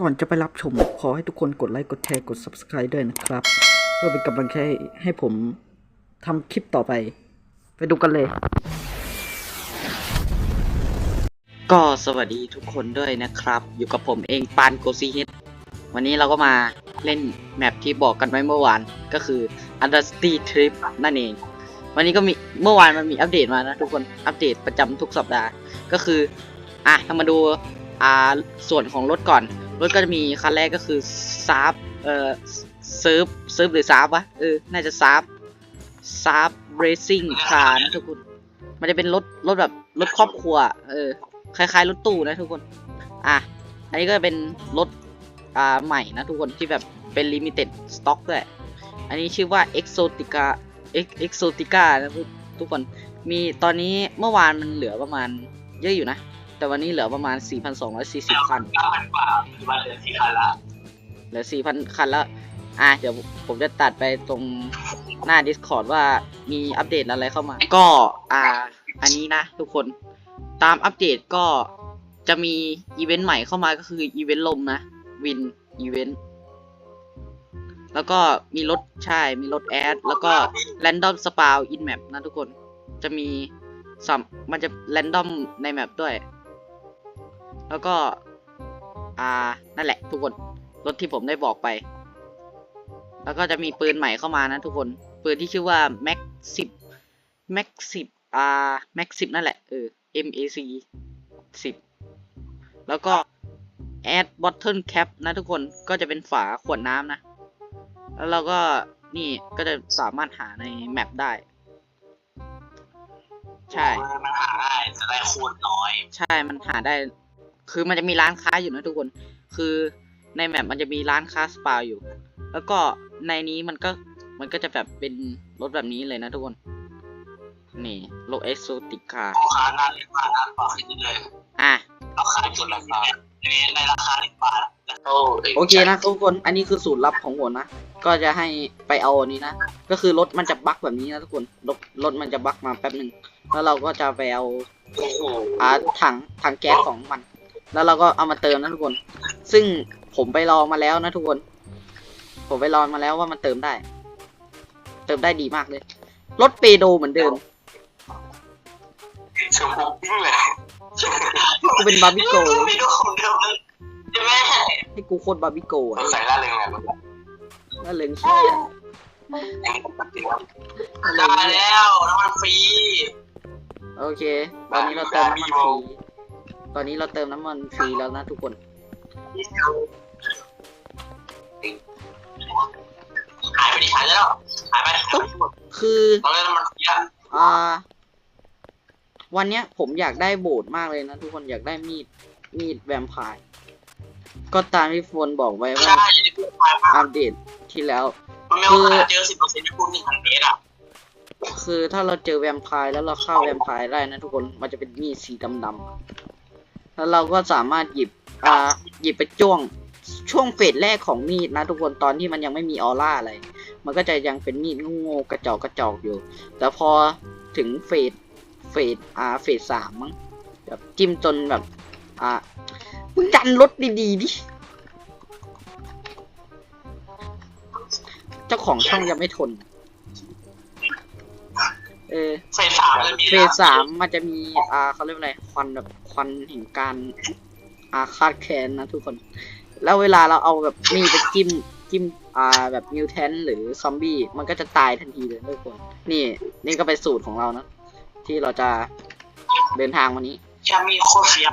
ก่อนจะไปรับชม ขอให้ทุกคนกดไลค์ กดแชร์ กด Subscribe ด้วยนะครับ เพื่อเป็นกำลังใจให้ผมทำคลิปต่อไป ไปดูกันเลย ก็สวัสดีทุกคนด้วยนะครับ อยู่กับผมเองปานโกซีเฮดวันนี้เราก็มาเล่นแมปที่บอกกันไว้เมื่อวาน ก็คือ u n d e r c i t y Trip นั่นเอง วันนี้ก็มีเมื่อวานมันมีอัปเดตมานะทุกคนอัปเดตประจำทุกสัปดาห์ ก็คือ อะเรามาดูอ่าส่วนของรถก่อน รถก็จะมีคันแรกก็คือซาร์ฟเอ่อเซิร์ฟเซิร์ฟหรือซาร์ฟวะเออน่าจะซาร์ฟซาร์ฟเรซิ่งคาร์นะทุกคนมันจะเป็นรถรถแบบรถครอบครัว เออคล้ายๆรถตู้นะทุกคน อะอันนี้ก็เป็นรถอ่าใหม่นะทุกคนที่แบบเป็นลิมิเต็ดสต็อกด้วยอันนี้ชื่อว่า Exotica Ex Exotica นะทุกทุกคนมีตอนนี้เมื่อวานมันเหลือประมาณเยอะอยู่นะ แต่วันนี้เหลือประมาณ 4,240 คันเก้าพันกว่าคือมาเหลือสี่คันละเหลือ 4,000 คันแล้วอะเดี๋ยวผมจะตัดไปตรงหน้า Discord ว่ามีอัปเดตอะไรเข้ามา ก็อ่า อันนี้นะทุกคนตามอัปเดตก็จะมีอีเวนต์ใหม่เข้ามาก็คืออีเวนต์ลมนะ วินอีเวนต์แล้วก็มีรถใช่มีรถแอด แล้วก็ Random Spawn in Map นะทุกคน จะมีสัมมันจะ Random ในแมปด้วย แล้วก็ อ่า นั่นแหละ ทุกคน รถที่ผมได้บอกไป แล้วก็จะมีปืนใหม่เข้ามานะทุกคน ปืนที่ชื่อว่า Max 10 Max 10อ่า Max 10นั่นแหละ เออ MAC 10แล้วก็ Add Bottle Cap นะทุกคน ก็จะเป็นฝาขวดน้ำนะ แล้วเราก็นี่ก็จะสามารถหาในแมปได้ ใช่ มันหาได้จะได้โคตรน้อย ใช่ มันหาได้ คือมันจะมีร้านค้าอยู่นะทุกคน คือในแมปมันจะมีร้านค้าสปาอยู่ แล้วก็ในนี้มันก็มันก็จะแบบเป็นรถแบบนี้เลยนะทุกคน นี่โลเอ็กโซติกาลูกค้าหน้าเล็กมากนะต่อขึ้นเลยอะราคาจุดราคาในราคาหนึ่งบาทโอ้โอเคนะทุกคน อันนี้คือสูตรลับของผมนะ ก็จะให้ไปเอาอันนี้นะ ก็คือรถมันจะบั๊กแบบนี้นะทุกคน รถรถมันจะบั๊กมาแป๊บหนึ่ง แล้วเราก็จะไปเอาโอ้โหอ่าถังถังแก๊สของมัน แล้วเราก็เอามาเติมนะทุกคน ซึ่งผมไปลองมาแล้วนะทุกคน ผมไปลองมาแล้วว่ามันเติมได้ เติมได้ดีมากเลย รถเปโดเหมือนเดิมชมพูปิ้งเลยกูเป็นบาร์บีโกไม่ดูของเดิมเลยใช่ไหมให้กูโคตรบาร์บีโกอะใส่ล่าเริงไงนั่นเลยเชี่ยได้แล้วน้ำมันฟรี โอเค ตอนนี้เราเติมน้ำมันฟรี ตอนนี้เราเติมน้ำมันฟรีแล้วนะทุกคน หายไปดิหายแล้วหายไปหายไปหมดคือตอนแรกน้ำมันฟรีอะอ่า วันเนี้ยผมอยากได้โบสถ์มากเลยนะทุกคนอยากได้มีดมีดแวมไพร์ก็ตามที่โฟนบอกไว้ไม่ว่า ได้ยังไม่ไปมากอัปเดตที่แล้ว มันไม่ว่าเจอสิบเปอร์เซ็นต์ที่คุณหนึ่งพันเมตรอะคือถ้าเราเจอแวมไพร์แล้วเราฆ่าแวมไพร์ได้นะทุกคนมันจะเป็นมีดสีดำๆ แล้วเราก็สามารถหยิบอ่าหยิบไปจ้วงช่วงเฟสแรกของมีดนะทุกคนตอนที่มันยังไม่มีออร่าอะไร มันก็จะยังเป็นมีดง่ๆกระจอกกระจอกอยู่ แต่พอถึงเฟสเฟสอ่าเฟสสามมั้งแบบจิ้มจนแบบ อ่ามึงดันรถดีๆดิเจ้าของช่องยังไม่ทน เออเฟสสามเลยมีเฟสสามมันจะมี อ่าเขาเรียกว่าอะไรควันแบบควันแห่งการอาฆาตแค้นนะทุกคน แล้วเวลาเราเอาแบบมีดไปจิ้มจิ้มอ่าแบบมิวแทนหรือซอมบี้มันก็จะตายทันทีเลยทุกคน นี่นี่ก็เป็นสูตรของเรานะที่เราจะเดินทางวันนี้แค่มีโคตรเฟี้ยว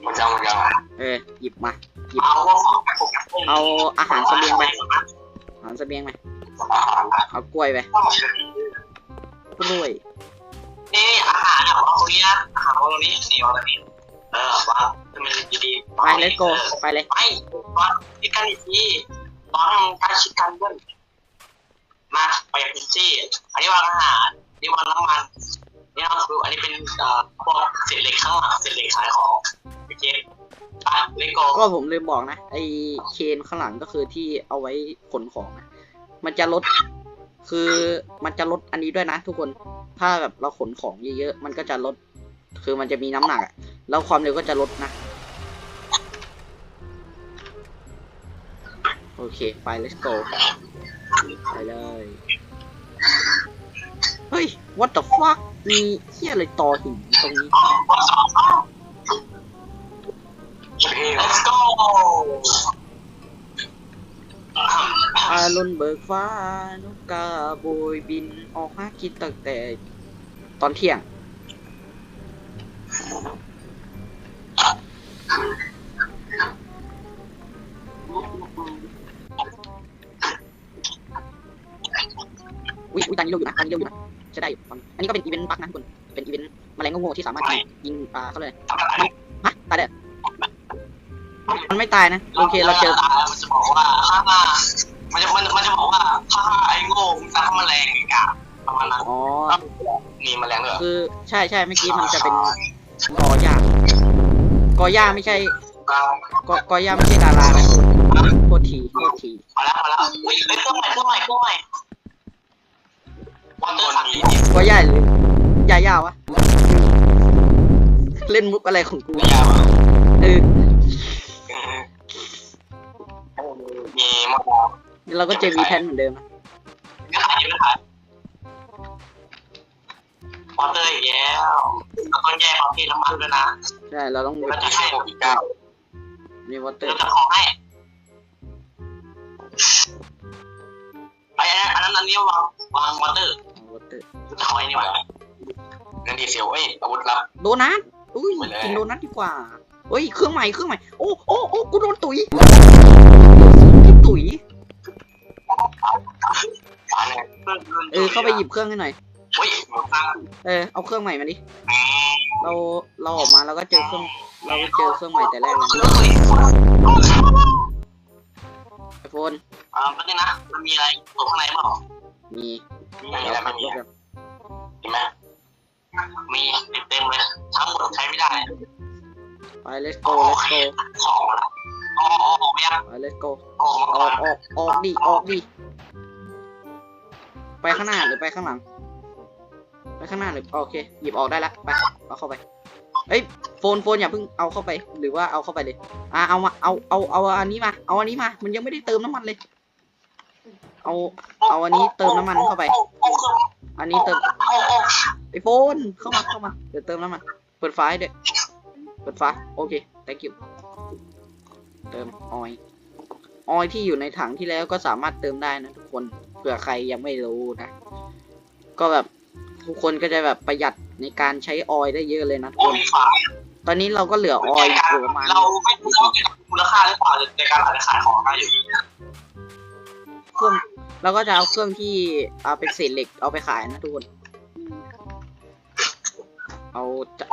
หมดยังหมดยังเออหยิบมาหยิบเอาว่าของไปผมเอาอาหารเสบียงไปอาหารเสบียงไป เอากล้วยไปกล้วยนี่อาหารอะวางตรงนี้นะอาหารวางตรงนี้นี่วางตรงนี้เออวางให้มันดีๆไปเลยโกไปเลยไปวางชิดกันอีกทีวางการชิดกันด้วยมาไปพิซซี่อันนี้วางอาหารนี่วางน้ำมันนี่เราคืออันนี้เป็นเอ่อพวกเศษเหล็กข้างหลังเศษเหล็กขายของโอเคไปเลโก้ก็ผมลืมบอกนะไอเคนข้างหลังก็คือที่เอาไว้ขนของนะ มันจะลด คือมันจะลดอันนี้ด้วยนะ ทุกคน ถ้าแบบเราขนของเยอะๆ มันก็จะลด คือมันจะมีน้ำหนักอะแล้วความเร็วก็จะลดนะ โอเค ไป let's go ไปเลย เฮ้ย what the fuck มีเฮียอะไรต่อหินตรงนี้ let's go อารุณเบิกฟ้านกกาโบยบินออกหากินตั้งแต่ตอนเที่ยง อุ้ยอุ้ยตอนนี้เราอยู่นะตอนนี้เราอยู่นะใช่ได้อยู่ตอนอันนี้ก็เป็นอีเวนต์บักนะทุกคนเป็นอีเวนต์แมลงโง่ๆที่สามารถยิงยิงอ่าเขาเลยฮะตายเด้อมันไม่ตายนะ โอเคเราเจอ มันจะบอกว่า มันจะมันมันจะบอกว่าฮ่าฮ่าไอ้โง่มึงตามแมลงอีกอะประมาณนั้นอ๋อ มีแมลงด้วยเหรอคือใช่ใช่เมื่อกี้มันจะเป็นกอหญ้ากอหญ้าไม่ใช่กอกอหญ้าไม่ใช่ดารานะโทษทีโทษทีมาแล้วมาแล้วอุ้ยเอ้ยเครื่องใหม่เครื่องใหม่เครื่องใหม่วันเดอร์สันดีกอหญ้าหรือยาย่าวะ เล่นมุกอะไรของกู ไม่ยาวอะ เดี๋ยวเราก็เจอวีแทนเหมือนเดิมนะไม่ขายไม่ขายวอเตอร์อีกแล้วเราต้องแยกประเภทน้ำมันด้วยนะใช่เราต้องเราจะให้หกอีกเก้ามีวอเตอเราร์จะของให้ไอ้อันนั้นอันนี้วางวางวอเตอร์วอเตอร์จะขอไอ้นี่วะนั่นดีเซลเอ้ยอาวุธลับ โดนัทอุ้ยไปเลย กินโดนัทดีกว่าเฮ้ยเครื่องใหม่เครื่องใหม่โอ้โอ้โอ้กูโดนตุ๋ยกูตุ๋ย เนี่ยเออเข้าไปหยิบเครื่องให้หน่อยเฮ้ยหมดตังค์เออเอาเครื่องใหม่มาดิ เราเราออกมาเราก็เจอเครื่อง เราก็เจอเครื่องใหม่แต่แรกเลยคือเฮ้ยไอโฟนอ่าไม่ได้นะมันมีอะไรตัวข้างในเปล่ามีไม่มีเราอะไรขัไม่บมีรถกันเห็นไหมมีเต็มๆเลยทั้งหมดใช้ไม่ได้ไป let's go let's go ของละอ๋ออ๋อไม่ยังไป let's go ออกมาอก่ออนกออกออกดิออกดิ ไปข้างหน้าหรือไปข้างหลัง ไปข้างหน้าหรือโอเค หยิบออกได้ละไปเอาเข้าไปเอ้ยโฟนโฟนอย่าเพิ่งเอาเข้าไป หรือว่าเอาเข้าไปเลย อะเอามาเอาเอาเอาอันนี้มา เอาอันนี้มา มันยังไม่ได้เติมน้ำมันเลย เอาเอาอันนี้เติมน้ำมันเข้าไป อันนี้เติมไอโฟนเข้ามาเข้ามาเดี๋ยวเติมน้ำมัน เปิดไฟ้าให้ด้วยเปิดไฟโอเค thank you เติมออยออยที่อยู่ในถังที่แล้วก็สามารถเติมได้นะทุกคน ผื่อใครยังไม่รู้นะ ก็แบบทุกคนก็จะแบบประหยัดในการใช้ออยได้เยอะเลยนะทุกโอ้คน มีฝาตอนนี้เราก็เหลือออยอยู่ประมาณเราไม่รู้ว่ามูลค่าหรือเปล่าในการอาจจะขายของได้อยู่เครื่องเราก็จะเอาเครื่องที่เอาเป็นเศษเหล็กเอาไปขายนะทุกคน เอาจะ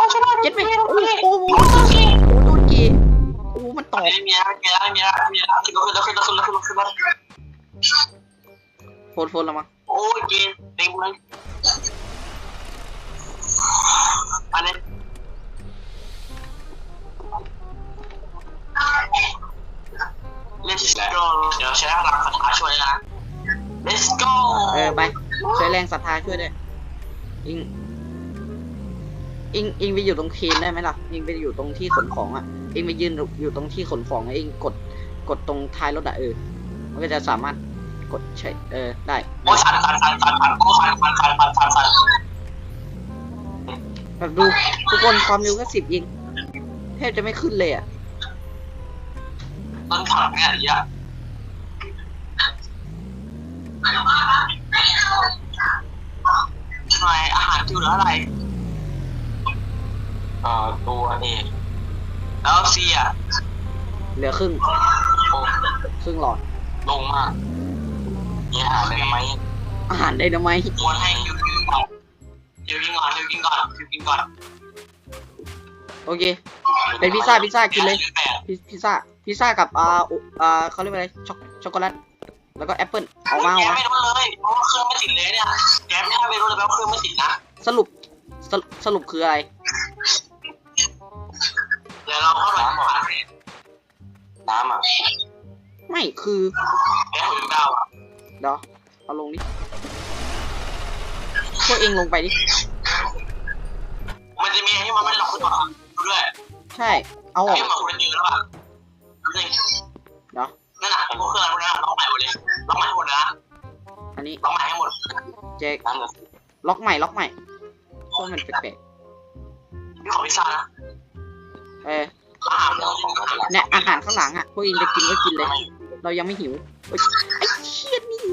เจ็ดไหมโอ้โหโอ้โหโดนกีโอ้โหมันตอกไม่มีแล้วไม่มีแล้วไม่มีแล้วไม่มีแล้วขึ้นแล้วขึ้นแล้วขึ้นแล้วขึ้นแล้วขึ้นแล้วขึ้นแล้ว โฟนโฟนแล้วมั้งโอ้ยเกมเต็มเลยอันนี้ Let's go เดี๋ยวใช้พลังคาถาช่วยนะ Let's go เออไปใช้แรงศรัทธาช่วยด้วยอิงอิงอิงไปอยู่ตรงเคนได้ไหมล่ะอิงไปอยู่ตรงที่ขนของอะอิงไปยืนอยู่ตรงที่ขนของแล้วอิงกดกดตรงท้ายรถอะเออมันก็จะสามารถ กดใช้เออได้โอ้ยสั่นสั่นสั่นสั่นสั่นโอ้ยสั่นสั่นสั่นสั่นสั่นสั่นแบบดูทุกคนความเร็วก็สิบอิงแทบจะไม่ขึ้นเลยอะต้นถังเนี่ยเยอะทำไมอาหารคิวเหลืออะไรเอ่อตัวเองแล้วเสียเหลือครึ่งโอ้ครึ่งหลอดลงมาก มีอาหารเลยไหมอาหารไดนาไมต์ควรให้คิวกินก่อนคิวกินก่อนคิวกินก่อนคิวกินก่อนโอเค เป็นพิซซ่าพิซซ่ากินเลยแปดพิพิซซ่าพิซซ่ากับอ่าอุอ่าเขาเรียกว่าอะไรช็อกช็อกโกแลตแล้วก็แอปเปิลเอามาแกเอามาไม่รู้เลยเพราะว่าเครื่องไม่ติดเลยเนี่ยแกไม่ไม่รู้เลยว่าเครื่องไม่ติดนะสรุปสรุปสรุปคืออะไรเดี๋ยวเราเข้าไปน้ำอะน้ำอะไม่คือแกหัวดาวอะ เดี๋ยวเอาลงดิพวกเองลงไปดิ มันจะมีที่มันไม่ได้ล็อกตัวด้วยใช่ เอาออกไอ้หมาคุณเยอะแล้วอะนี่เดี๋ยวนั่นแหละไอ้พวกเครื่องพวกนี้ล็อกใหม่หมดเลยล็อกใหม่ให้หมดเลยนะอันนี้ล็อกใหม่ให้หมดเจ๊ล็อกใหม่ล็อกใหม่เพราะมันแปลกนี่ของพิซซ่านะๆเอออาหารของเขาเนี่ยอาหารข้างหลังอะพวกเองจะกินก็กินเลย เรายังไม่หิวเฮ้ยไอ้เชี่ยนี่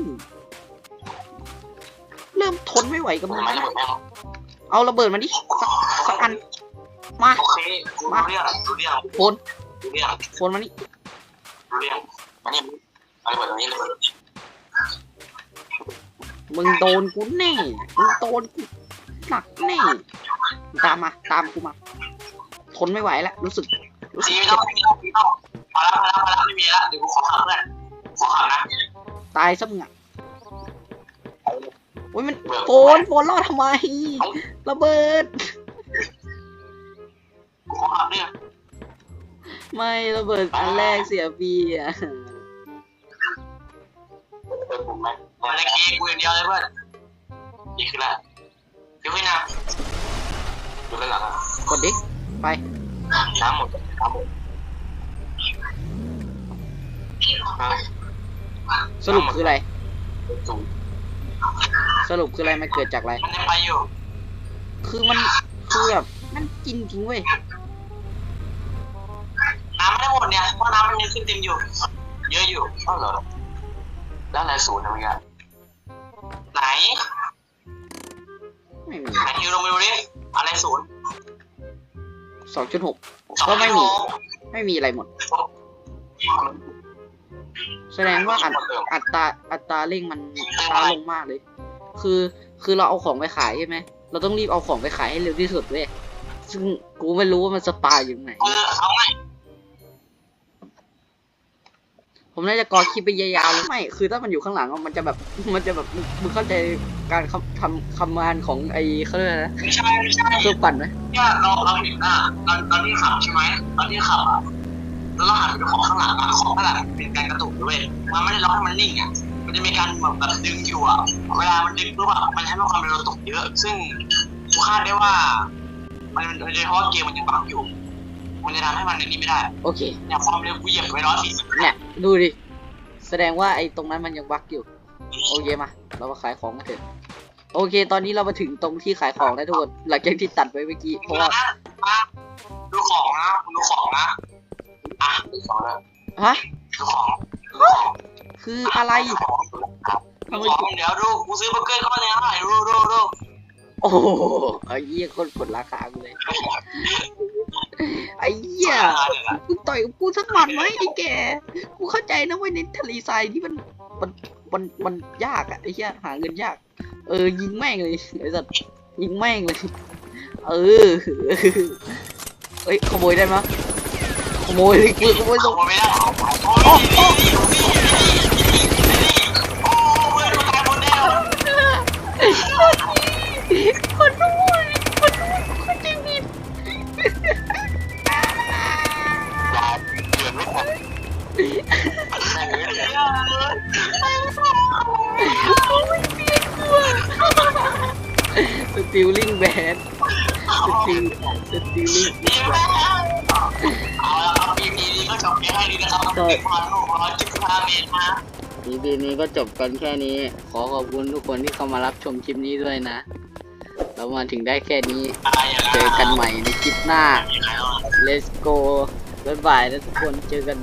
เริ่มทนไม่ไหวกับมันไม่แล้วได้หมดแล้วเอาระเบิดมาดิสักสักอัน มาโอเครู้เรื่องรู้เรื่องโฟนรู้เรื่องโฟนมานี่รู้เรื่องอันนี้อะไรแบบนี้เลยมึงโดนกูแน่มึงโดนกูหนักแน่ตามมา ตามกูมา ทนไม่ไหวแล้วรู้สึกรู้สึซีกไม่เจ็ต้อบ งไม่ต้องไม่ต้องพอแล้วพอแล้วพอแล้วไม่มีแล้วเดี๋ยวกูขอขับเพื่อนขอขับนะตายซะมึงอะโอ้ยมันโฟนโฟนรอดทำไมระเบิดกูขอขับเนี่ยไม่ระเบิดอันแรกเสียปีอะเออผมไหมอะไรเกย์กูอย่างเดียวเลยเพื่อนนี่คืออะไรเดี๋ยวขึ้นนะดูด้านหลังกดดิไปน้ำหมดน้ำหมด สรุปคืออะไรสูงสรุปคืออะไรมันเกิดจากอะไร มันยังไปอยู่ คือมันคือแบบมันกินจริงเว้ย น้ำไม่ได้หมดเนี่ย เพราะน้ำมันยังขึ้นเต็มอยู่ เยอะอยู่อ้าวเหรอแล้วอะไรศูนย์นะเมื่อกี้ไหน ไม่มีไหนฮิวลงไปดูดิอะไรศูนย์สองจุดหกก็ไม่มี ไม่มีอะไรหมด แสดงว่าอัตอัตราอัตราเร่งมันช้าลงมากเลย คือ คือเราเอาของไปขายใช่ไหม เราต้องรีบเอาของไปขายให้เร็วที่สุดเว้ย ซึ่งกูไม่รู้ว่ามันสปายอยู่ไหนเออเอาไงผมน่าจะกอคลิปไปยาวๆเลยไม่ คือถ้ามันอยู่ข้างหลังอะมันจะแบบ มันจะแบบ มึงมึงเข้าใจการคำทำคำมานของไอ้เขาเรียกอะไรนะไม่ใช่ไม่ใช่เครื่องปั่นไหมเนี่ยเราเราเห็นอะตอนตอนที่ขับใช่ไหมตอนที่ขับอะ แล้วเราหันไปของข้างหลังอะของข้างหลังมันเป็นการกระตุกด้วยมันไม่ได้ล็อกให้มันนิ่งอะมันจะมีการแบบแบบดึงอยู่อะเวลามันดึงปุ๊บอะมันให้ความเร็วตกเยอะ ซึ่งกูคาดได้ว่า มันมันจะเพราะว่าเกมมันยังบักอยู่ มันจะทำให้มันในนี้ไม่ได้โอเคเนี่ยความเร็วกูเหยียบไปร้อยสี่สิบเนี่ยดูดิ แสดงว่าไอ้ตรงนั้นมันยังบั๊กอยู่ โอเคมา เรามาขายของกันเถอะ โอเค ตอนนี้เรามาถึงตรงที่ขายของแล้วทุกคน หลังจากที่ตัดไปเมื่อกี้ เพราะว่านะมาดูของนะ ดูของนะ ฮะดูของคืออะไรดูของดูของเดี๋ยวดูกูซื้อเบอร์เกอร์ก้อนเนี้ยให้ดูดูดูโอ้โหไอ้เหี้ยคนกดราคากูเลยไอ้เหี้ยมึงต่อยกับกูสักหมัดไหมไอ้แกกูเข้าใจนะเว้ยในทะเลทรายที่มันมันมันมันยากอะไอ้เหี้ยหาเงินยาก เออยิงแม่งเลยไอ้สัตว์ยิงแม่งเลยเออเฮ้ยขโมยได้ไหมยข โมยเลยกูขโมยขส่งโมยไม่ได้โอ้โอ้โอ้เพื่อนด้วยคนขโมยคนจริงผิดสติลลิงแบนสติลสติลลิงดีมา นี้ก็จบแค่นี้นะครับพันหกร้อยสิบห้าเมตรนะอีพีนี้ก็จบกันแค่นี้ ขอขอบคุณทุกคนที่เข้ามารับชมคลิปนี้ด้วยนะ เรามาถึงได้แค่นี้ตายอย่างเจอกันใหม่ในคลิปหน้า let's go บ๊ายบายนะทุกคน เจอกันไหม